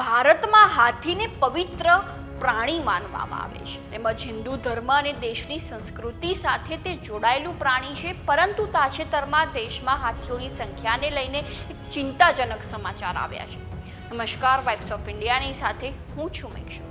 ભારતમાં હાથીને પવિત્ર પ્રાણી માનવામાં આવે છે. તેમજ હિન્દુ ધર્મ અને દેશની સંસ્કૃતિ સાથે તે જોડાયેલું પ્રાણી છે. પરંતુ તાજેતરમાં દેશમાં હાથીઓની સંખ્યાને લઈને ચિંતાજનક સમાચાર આવ્યા છે. નમસ્કાર વાઇબ્સ ઓફ ઇન્ડિયાની સાથે હું છું મેક્ષુ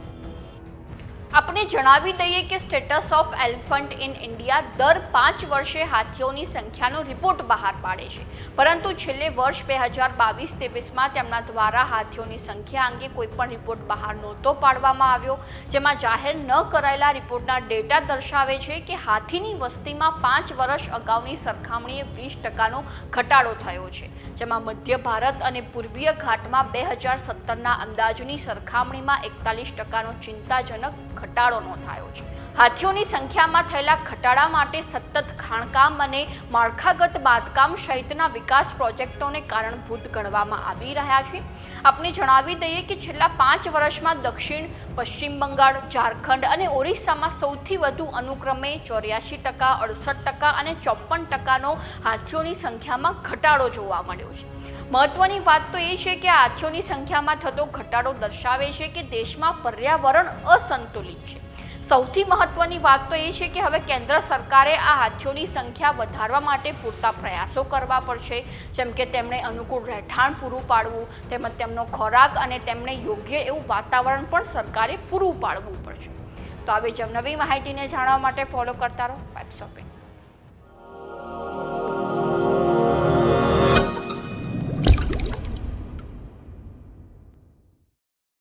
આપણે જણાવી દઈએ કે status of elephant in India દર પાંચ વર્ષે હાથીઓની સંખ્યાનો રિપોર્ટ બહાર પાડે છે. પરંતુ છેલ્લે વર્ષ બે હજાર બાવીસ ત્રેવીસમાં તેમના દ્વારા હાથીઓની સંખ્યા અંગે કોઈપણ રિપોર્ટ બહાર નહોતો પાડવામાં આવ્યો, જેમાં જાહેર ન કરાયેલા રિપોર્ટના ડેટા દર્શાવે છે કે હાથીની વસ્તીમાં પાંચ વર્ષ અગાઉની સરખામણીએ વીસ ટકાનો ઘટાડો થયો છે, જેમાં મધ્ય ભારત અને પૂર્વીય ઘાટમાં બે હજાર સત્તરના અંદાજની સરખામણીમાં એકતાલીસ ટકાનો ચિંતાજનક ઘટાડો નોંધાયો છે. હાથીઓની સંખ્યામાં થયેલા ઘટાડા માટે સતત ખાણકામ અને માળખાગત બાંધકામ સહિતના વિકાસ પ્રોજેક્ટોને કારણભૂત ગણવામાં આવી રહ્યા છે. આપણે જણાવી દઈએ કે છેલ્લા પાંચ વર્ષમાં દક્ષિણ, પશ્ચિમ બંગાળ, ઝારખંડ અને ઓરિસ્સામાં સૌથી વધુ અનુક્રમે ચોર્યાસી ટકા, અડસઠ ટકા અને ચોપન ટકાનો હાથીઓની સંખ્યામાં ઘટાડો જોવા મળ્યો છે. મહત્વની વાત તો એ છે કે હાથીઓની સંખ્યામાં થતો ઘટાડો દર્શાવે છે કે દેશમાં પર્યાવરણ અસંતુલિત છે. સૌથી મહત્વની વાત તો એ છે કે હવે કેન્દ્ર સરકારે આ હાથીઓની સંખ્યા વધારવા માટે પૂરતા પ્રયાસો કરવા પડશે. જેમ કે તેમણે અનુકૂળ રહેઠાણ પૂરું પાડવું, તેમજ તેમનો ખોરાક અને તેમને યોગ્ય એવું વાતાવરણ પણ સરકારે પૂરું પાડવું પડશે. તો આવી જ નવી માહિતીને જાણવા માટે ફોલો કરતા રહો. ઇન્ડિયા